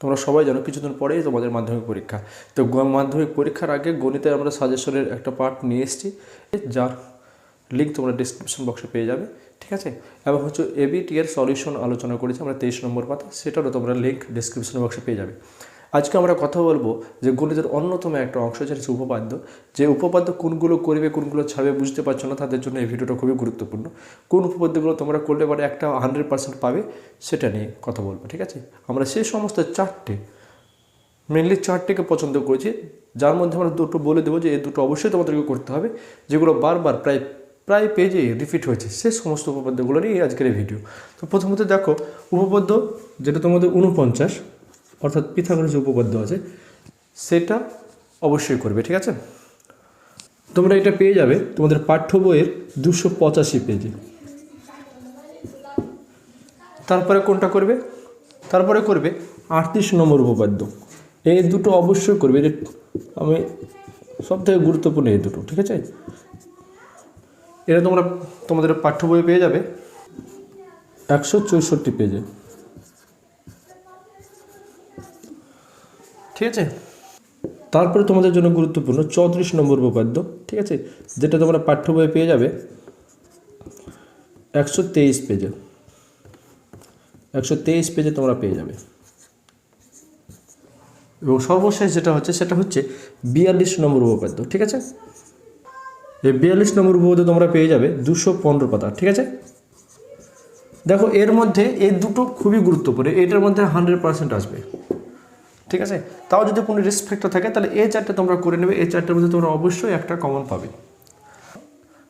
তোমরা সবাই জানো কিছুদিন পরেই তোমাদের মাধ্যমিক পরীক্ষা। তো মাধ্যমিক পরীক্ষার আগে গণিতে আমরা সাজেশনের একটা পার্ট নিয়ে এসেছি, যার লিঙ্ক তোমরা ডিসক্রিপশন বক্সে পেয়ে যাবে, ঠিক আছে? এবং হচ্ছে এবিটি এর সলিউশন আলোচনা করেছি আমরা তেইশ নম্বর পাতা, সেটারও তোমরা লিঙ্ক ডিসক্রিপশন বক্সে পেয়ে যাবে। আজকে আমরা কথা বলব যে গণিতের অন্যতম একটা অংশ, যেটা হচ্ছে উপপাদ্য। যে উপপাদ্য কোনগুলো করবে, কোনগুলো ছাড়বে বুঝতে পারছ না, তাদের জন্য এই ভিডিওটা খুবই গুরুত্বপূর্ণ। কোন উপপাদ্যগুলো তোমরা করলে পরে একটা হান্ড্রেড পার্সেন্ট পাবে, সেটা নিয়ে কথা বলব, ঠিক আছে? আমরা সেই সমস্ত চারটে মেনলি চারটেকে পছন্দ করেছি। যার মধ্যে আমরা দুটো বলে দেবো যে এই দুটো অবশ্যই তোমাদেরকে করতে হবে, যেগুলো বারবার প্রায় প্রায় পেজে রিপিট হয়েছে সে সমস্ত উপপাদ্যগুলো নিয়ে আজকের এই ভিডিও তো প্রথমত দেখো, উপপাদ্য যেটা তোমাদের উনপঞ্চাশ অর্থাৎ পিথাগোরাস যে উপপাদ্য আছে, সেটা অবশ্যই করবে, ঠিক আছে? তোমরা এটা পেয়ে যাবে তোমাদের পাঠ্য বইয়ের দুশো পঁচাশি পেজে তারপরে কোনটা করবে? তারপরে করবে আটত্রিশ নম্বর উপপাদ্য। এই দুটো অবশ্যই করবে আমি সব থেকে গুরুত্বপূর্ণ এই দুটো, ঠিক আছে? এটা তোমরা তোমাদের পাঠ্য বই পেয়ে যাবে একশো চৌষট্টি পেজে ঠিক আছে? তারপরে তোমাদের জন্য গুরুত্বপূর্ণ চৌত্রিশ নম্বর উপপাদ্য, ঠিক আছে? যেটা তোমরা পাঠ্য বইয়ে পেয়ে যাবে। একশো তেইশ পেজে। একশো তেইশ পেজে তোমরা পেয়ে যাবে। এবং সর্বশেষ যেটা হচ্ছে, সেটা হচ্ছে বিয়াল্লিশ নম্বর উপপাদ্য, ঠিক আছে? এই বিয়াল্লিশ নম্বর উপপাদ্য তোমরা পেয়ে যাবে দুশো পনেরো পাতা, ঠিক আছে? দেখো, এর মধ্যে এই দুটো খুবই গুরুত্বপূর্ণ, এটার মধ্যে হান্ড্রেড পার্সেন্ট আসবে। ঠিক আছে? তাও যদি কোনো রিস্ক ফ্যাক্টর থাকে, তাহলে এই চারটে তোমরা করে নেবে। এই চারটের মধ্যে তোমরা অবশ্যই একটা কমন পাবে।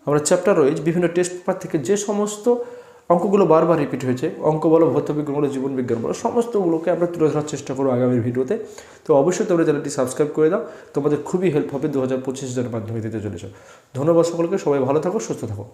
আমরা চ্যাপ্টার ওয়াইজ বিভিন্ন টেস্ট পেপার থেকে যে সমস্ত অঙ্কগুলো বারবার রিপিট হয়েছে, অঙ্ক বলো ভৌতবিজ্ঞান বলো, জীবন বিজ্ঞান বলো, সমস্তগুলোকে আমরা তুলে ধরার চেষ্টা করব আগামী ভিডিওতে। তো অবশ্যই তোমরা চ্যানেলটি সাবস্ক্রাইব করে দাও। তোমাদের খুবই হেল্প হবে দু হাজার পঁচিশ হাজার মাধ্যমে দিতে চলেছ। ধন্যবাদ সকলকে, সবাই ভালো থাকো, সুস্থ থাকো।